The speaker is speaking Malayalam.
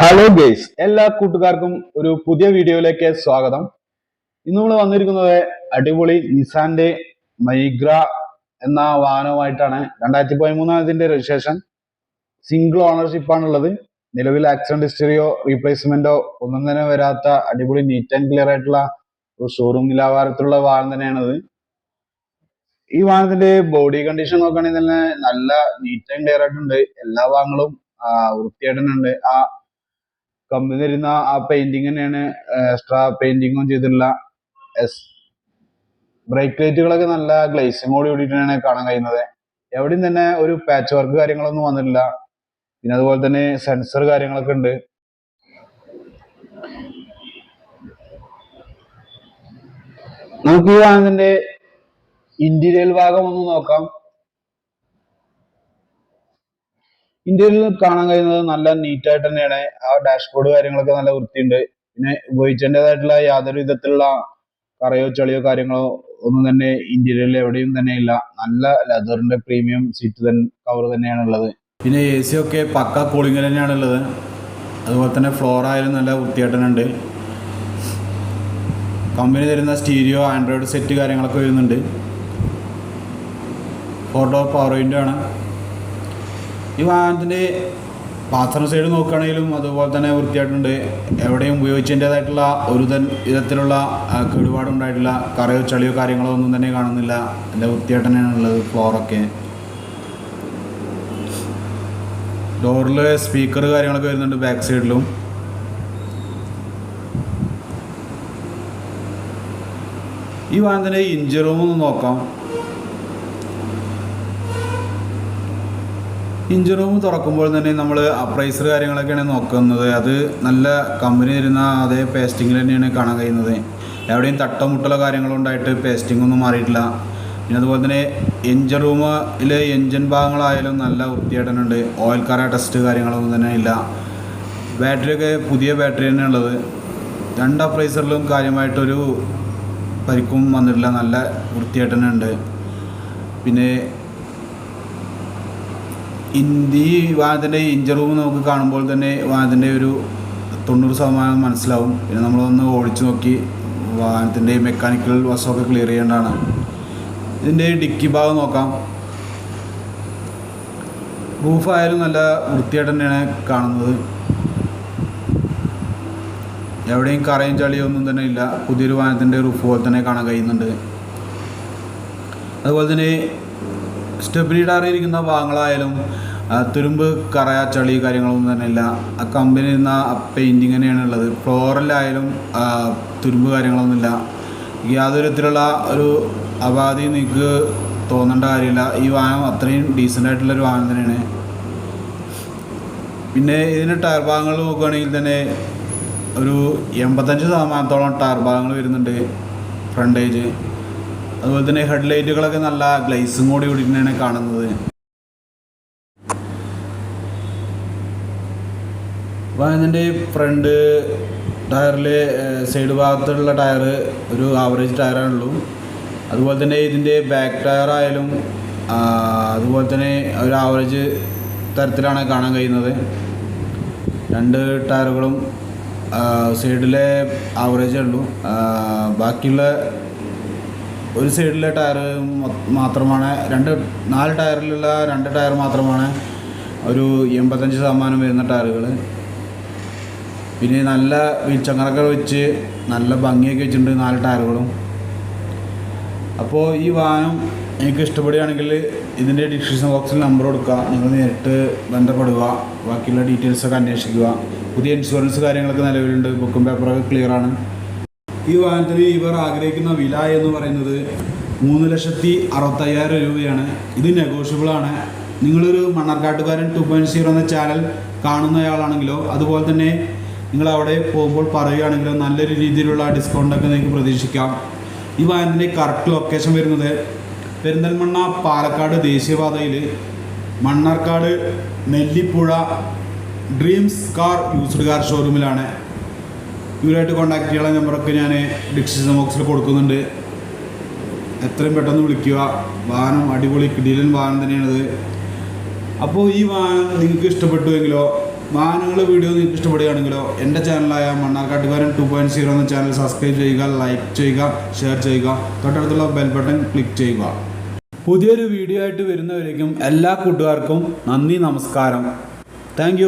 ഹലോ ഗെയ്സ് എല്ലാ കൂട്ടുകാർക്കും ഒരു പുതിയ വീഡിയോയിലേക്ക് സ്വാഗതം. ഇന്ന് നമ്മൾ വന്നിരിക്കുന്നത് അടിപൊളി നിസാന്റെ മൈഗ്ര എന്ന വാഹനവുമായിട്ടാണ്. രണ്ടായിരത്തി പതിമൂന്നാമതിന്റെ രജിസ്ട്രേഷൻ സിംഗിൾ ഓണർഷിപ്പ് ആണുള്ളത്. നിലവിൽ ആക്സിഡന്റ് ഹിസ്റ്ററിയോ റീപ്ലേസ്മെന്റോ ഒന്നും തന്നെ വരാത്ത അടിപൊളി നീറ്റ് ആൻഡ് ക്ലിയർ ആയിട്ടുള്ള ഒരു ഷോറൂം നിലവാരത്തിലുള്ള വാഹനം തന്നെയാണത്. ഈ വാഹനത്തിന്റെ ബോഡി കണ്ടീഷൻ നോക്കുകയാണെങ്കിൽ തന്നെ നല്ല നീറ്റ് ആൻഡ് ക്ലിയർ ആയിട്ടുണ്ട്. എല്ലാ ഭാഗങ്ങളും വൃത്തിയായിട്ടുണ്ട് ആ കമ്പനി തരുന്ന ആ പെയിന്റിങ് തന്നെയാണ് എക്സ്ട്രാ പെയിന്റിങ്ങും ചെയ്തിട്ടുള്ള എസ് ബ്രേക്ക് ലൈറ്റുകളൊക്കെ നല്ല ഗ്ലേസിങ്ങോട് കൂടിയിട്ടാണ് കാണാൻ കഴിയുന്നത്. എവിടെയും തന്നെ ഒരു പാച്ച് വർക്ക് കാര്യങ്ങളൊന്നും വന്നിട്ടില്ല. പിന്നെ അതുപോലെ തന്നെ സെൻസർ കാര്യങ്ങളൊക്കെ ഉണ്ട്. നമുക്ക് ഈ വാഹനത്തിന്റെ ഇന്റീരിയൽ ഭാഗം ഒന്ന് നോക്കാം. ഇന്ത്യയിൽ കാണാൻ കഴിയുന്നത് നല്ല നീറ്റ് ആയിട്ട് തന്നെയാണ്. ആ ഡാഷ്ബോർഡ് കാര്യങ്ങളൊക്കെ നല്ല വൃത്തിയുണ്ട്. പിന്നെ ഉപയോഗിക്കേണ്ടതായിട്ടുള്ള യാതൊരു വിധത്തിലുള്ള കറയോ ചളിയോ കാര്യങ്ങളോ ഒന്നും തന്നെ ഇന്ത്യയിൽ എവിടെയും തന്നെ ഇല്ല. നല്ല ലെതറിന്റെ പ്രീമിയം സീറ്റ് തന്നെ കവർ തന്നെയാണ് ഉള്ളത്. പിന്നെ എ സി ഒക്കെ പക്ക കൂളിംഗ് തന്നെയാണ് ഉള്ളത്. അതുപോലെ തന്നെ ഫ്ലോർ ആയാലും നല്ല വൃത്തിയായിട്ടുണ്ട് കമ്പനി തരുന്ന സ്റ്റീരിയോ ആൻഡ്രോയിഡ് സെറ്റ് കാര്യങ്ങളൊക്കെ വരുന്നുണ്ട്. ഫോട്ടോ പവർ വിൻഡോ ആണ്. ഈ വാഹനത്തിന്റെ പാസഞ്ചർ സൈഡ് നോക്കുകയാണെങ്കിലും അതുപോലെ തന്നെ വൃത്തിയായിട്ടുണ്ട്. എവിടെയും ഉപയോഗിച്ചതിന്റെതായിട്ടുള്ള ഒരു വിധത്തിലുള്ള കേടുപാടുണ്ടായിട്ടില്ല. കറയോ ചളിയോ കാര്യങ്ങളോ ഒന്നും തന്നെ കാണുന്നില്ല. നല്ല വൃത്തിയായിട്ട് തന്നെയാണ് ഉള്ളത് ഫ്ലോറൊക്കെ ഡോറിൽ സ്പീക്കർ കാര്യങ്ങളൊക്കെ വരുന്നുണ്ട് ബാക്ക് സൈഡിലും ഈ വാഹനത്തിന്റെ ഇഞ്ചി റൂം നോക്കാം. ഇഞ്ചി റൂം തുറക്കുമ്പോൾ തന്നെ നമ്മൾ അപ്രൈസർ കാര്യങ്ങളൊക്കെയാണ് നോക്കുന്നത്. അത് നല്ല കമ്പനി തരുന്ന അതേ പേസ്റ്റിങ്ങിൽ തന്നെയാണ് കാണാൻ കഴിയുന്നത്. എവിടെയും തട്ടമുട്ടലോ കാര്യങ്ങളോ ഉണ്ടായിട്ട് ഒന്നും മാറിയിട്ടില്ല. പിന്നെ അതുപോലെ തന്നെ എഞ്ചിൻ റൂമിലെ എഞ്ചിൻ ഭാഗങ്ങളായാലും നല്ല വൃത്തിയായിട്ടുണ്ട് ഓയിൽ കറ ടെസ്റ്റ് കാര്യങ്ങളൊന്നും തന്നെ ഇല്ല. ബാറ്ററിയൊക്കെ പുതിയ ബാറ്ററി തന്നെ ഉള്ളത്. രണ്ട് അപ്രൈസറിലും കാര്യമായിട്ടൊരു പരിക്കും വന്നിട്ടില്ല. നല്ല വൃത്തിയായിട്ട് തന്നെ ഉണ്ട് പിന്നെ ഇന്ത്യ ഈ വാദത്തിന്റെ ഇഞ്ചർ റൂം നമുക്ക് കാണുമ്പോൾ തന്നെ വാദത്തിന്റെ ഒരു തൊണ്ണൂറ് ശതമാനം മനസ്സിലാവും. പിന്നെ നമ്മളൊന്ന് ഓടിച്ചു നോക്കി വാഹനത്തിന്റെ മെക്കാനിക്കൽ വശമൊക്കെ ക്ലിയർ ചെയ്യേണ്ടതാണ്. ഇതിന്റെ ഡിക്കി ഭാഗം നോക്കാം. റൂഫായാലും നല്ല വൃത്തിയായിട്ട് തന്നെയാണ് കാണുന്നത്. എവിടെയും കറയും ചളിയോ ഒന്നും തന്നെ ഇല്ല. പുതിയൊരു വാഹനത്തിന്റെ റൂഫ് പോലെ തന്നെ കാണാൻ കഴിയുന്നുണ്ട്. അതുപോലെ തന്നെ സ്റ്റെബിലിറ്റി അറിയിരിക്കുന്ന ഭാഗങ്ങളായാലും തുരുമ്പ് കറയ ചളി കാര്യങ്ങളൊന്നും തന്നെ ഇല്ല. ആ കമ്പനി ഇരുന്ന പെയിന്റിങ് തന്നെയാണ് ഉള്ളത്. ഫ്ലോറിലായാലും തുരുമ്പ് കാര്യങ്ങളൊന്നുമില്ല യാതൊരു വിധത്തിലുള്ള ഒരു അപാധി നിങ്ങൾക്ക് തോന്നേണ്ട കാര്യമില്ല. ഈ വാഹനം അത്രയും ഡീസന്റ് ആയിട്ടുള്ളൊരു വാഹനം തന്നെയാണ്. പിന്നെ ഇതിന്റെ ടയർ ഭാഗങ്ങൾ നോക്കുകയാണെങ്കിൽ തന്നെ ഒരു എൺപത്തഞ്ച് ശതമാനത്തോളം ടയർ ഭാഗങ്ങൾ വരുന്നുണ്ട്. ഫ്രണ്ടേജ് അതുപോലെ തന്നെ ഹെഡ് ലൈറ്റുകളൊക്കെ നല്ല ഗ്ലൈസും കൂടി കൂടി തന്നെയാണ് കാണുന്നത് വാഹനത്തിന്റെ ഫ്രണ്ട് ടയറിൽ സൈഡ് ഭാഗത്തുള്ള ടയർ ഒരു ആവറേജ് ടയറാണുള്ളൂ. അതുപോലെ തന്നെ ഇതിന്റെ ബാക്ക് ടയർ ആയാലും അതുപോലെ തന്നെ ഒരു ആവറേജ് തരത്തിലാണ് കാണാൻ കഴിയുന്നത്. രണ്ട് ടയറുകളും സൈഡിലെ ആവറേജേ ഉള്ളൂ. ബാക്കിയുള്ള ഒരു സൈഡിലെ ടയർ മാത്രമാണ് രണ്ട് നാല് ടയറിലുള്ള രണ്ട് ടയർ മാത്രമാണ് ഒരു എൺപത്തഞ്ച് ശതമാനം വരുന്ന ടയറുകൾ പിന്നെ നല്ല വീൽച്ചങ്ങറൊക്കെ വെച്ച് നല്ല ഭംഗിയൊക്കെ വെച്ചിട്ടുണ്ട് നാല് ടയറുകളും. അപ്പോൾ ഈ വാഹനം എനിക്ക് ഇഷ്ടപ്പെടുകയാണെങ്കിൽ ഇതിന്റെ ഡിസ്ക്രിപ്ഷൻ ബോക്സിൽ നമ്പർ കൊടുക്കുക. നിങ്ങൾ നേരിട്ട് ബന്ധപ്പെടുക. ബാക്കിയുള്ള ഡീറ്റെയിൽസൊക്കെ അന്വേഷിക്കുക. പുതിയ ഇൻഷുറൻസ് കാര്യങ്ങളൊക്കെ നിലവിലുണ്ട്. ബുക്കും പേപ്പറൊക്കെ ക്ലിയറാണ് ഈ വാഹനത്തിന് ഇവർ ആഗ്രഹിക്കുന്ന വില എന്ന് പറയുന്നത് മൂന്ന് ലക്ഷത്തി അറുപത്തയ്യായിരം രൂപയാണ്. ഇത് നെഗോഷ്യബിളാണ് നിങ്ങളൊരു മണ്ണാർക്കാട്ടുകാരൻ ടു പോയിന്റ് സീറോ എന്ന ചാനൽ കാണുന്നയാളാണെങ്കിലോ അതുപോലെ തന്നെ നിങ്ങൾ അവിടെ പോകുമ്പോൾ പറയുകയാണെങ്കിലോ നല്ലൊരു രീതിയിലുള്ള ഡിസ്കൗണ്ടൊക്കെ നിങ്ങൾക്ക് പ്രതീക്ഷിക്കാം. ഈ വാഹനത്തിന്റെ കറക്റ്റ് ലൊക്കേഷൻ വരുന്നത് പെരിന്തൽമണ്ണ പാലക്കാട് ദേശീയപാതയിൽ Mannarkkad Nellipuzha dreams car used car ഷോറൂമിലാണ് ഇവരായിട്ട് കോൺടാക്ട് ചെയ്യാനുള്ള നമ്പറൊക്കെ ഞാൻ ഡിസ്ക്രിപ്ഷൻ ബോക്സിൽ കൊടുക്കുന്നുണ്ട്. എത്രയും പെട്ടെന്ന് വിളിക്കുക. വാഹനം അടിപൊളി കിടിലൻ വാഹനം തന്നെയാണിത് അപ്പോൾ ഈ വാഹനം നിങ്ങൾക്ക് ഇഷ്ടപ്പെട്ടുവെങ്കിലോ വാഹനങ്ങളുടെ വീഡിയോ നിങ്ങൾക്ക് ഇഷ്ടപ്പെടുകയാണെങ്കിലോ എന്റെ ചാനലായ മണ്ണാർക്കാട്ടുകാരൻ ടു പോയിന്റ് സീറോ എന്ന ചാനൽ സബ്സ്ക്രൈബ് ചെയ്യുക ലൈക്ക് ചെയ്യുക ഷെയർ ചെയ്യുക തൊട്ടടുത്തുള്ള ബെൽ ബട്ടൺ ക്ലിക്ക് ചെയ്യുക. പുതിയൊരു വീഡിയോ ആയിട്ട് വരുന്നവരേക്കും എല്ലാ കൂട്ടുകാർക്കും നന്ദി നമസ്കാരം. താങ്ക്